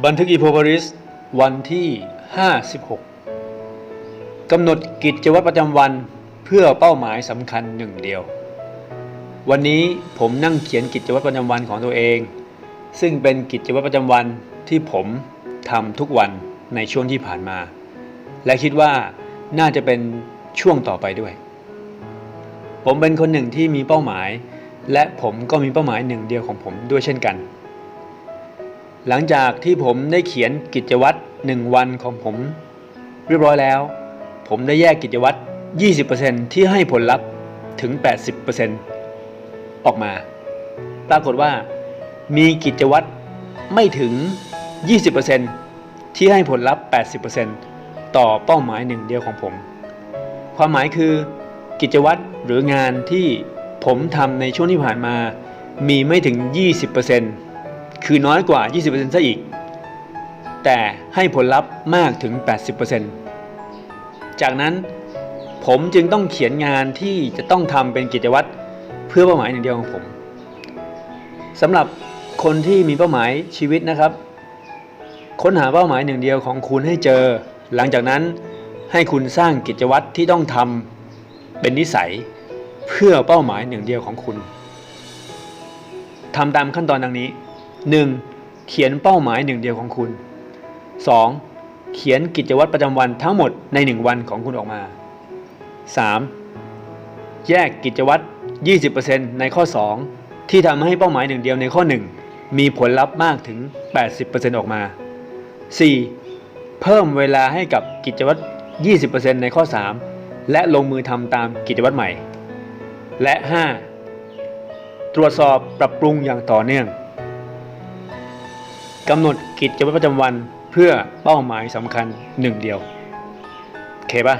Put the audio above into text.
บันทึกอีโพบริสวันที่ 56 กำหนดกิจวัตรประจำวันเพื่อเป้าหมายสำคัญหนึ่งเดียว วันนี้ผมนั่งเขียนกิจวัตรประจำวันของตัวเอง ซึ่งเป็นกิจวัตรประจำวันที่ผมทำทุกวันในช่วงที่ผ่านมา และคิดว่าน่าจะเป็นช่วงต่อไปด้วย ผมเป็นคนหนึ่งที่มีเป้าหมาย และผมก็มีเป้าหมายหนึ่งเดียวของผมด้วยเช่นกัน หลังจากที่ผมได้เขียนกิจวัตรหนึ่งวันของผม เรียบร้อยแล้ว ผมได้แยกกิจวัตร 20%ที่ให้ผลลัพธ์ถึง 80%ออกมา ปรากฏว่า มีกิจวัตรไม่ถึง 20%ที่ให้ผลลัพธ์ 80%ต่อเป้าหมายหนึ่งเดียวของผม ความหมายคือกิจวัตรหรืองานที่ผมทำในช่วงที่ผ่านมา มีไม่ถึง 20% คือน้อยกว่า 20%ซะอีก แต่ให้ผลลัพธ์มากถึง 80%จากนั้นผมจึงต้องเขียนงานที่จะต้องทำเป็นกิจวัตรเพื่อเป้าหมายหนึ่งเดียวของผมสำหรับคนที่มีเป้าหมายชีวิตนะครับ ค้นหาเป้าหมายหนึ่งเดียวของคุณให้เจอ หลังจากนั้นให้คุณสร้างกิจวัตรที่ต้องทำเป็นนิสัยเพื่อเป้าหมายหนึ่งเดียวของคุณทำตามขั้นตอนดังนี้ 1. เขียนเป้าหมายหนึ่งเดียวของคุณ 2. เขียนกิจวัตรประจำวันทั้งหมดใน 1 วันของคุณออกมา 3. แยกกิจวัตร 20%ในข้อ 2 ที่ทำให้เป้าหมายหนึ่งเดียวในข้อ 1 มีผลลัพธ์มากถึง 80%ออกมา 4. เพิ่มเวลาให้กับกิจวัตร 20%ในข้อ 3 และลงมือทำตามกิจวัตรใหม่ และ 5. ตรวจสอบปรับปรุงอย่างต่อเนื่อง กำหนดกิจวัตรประจำวันเพื่อเป้าหมายสำคัญหนึ่งเดียว โอเคปะ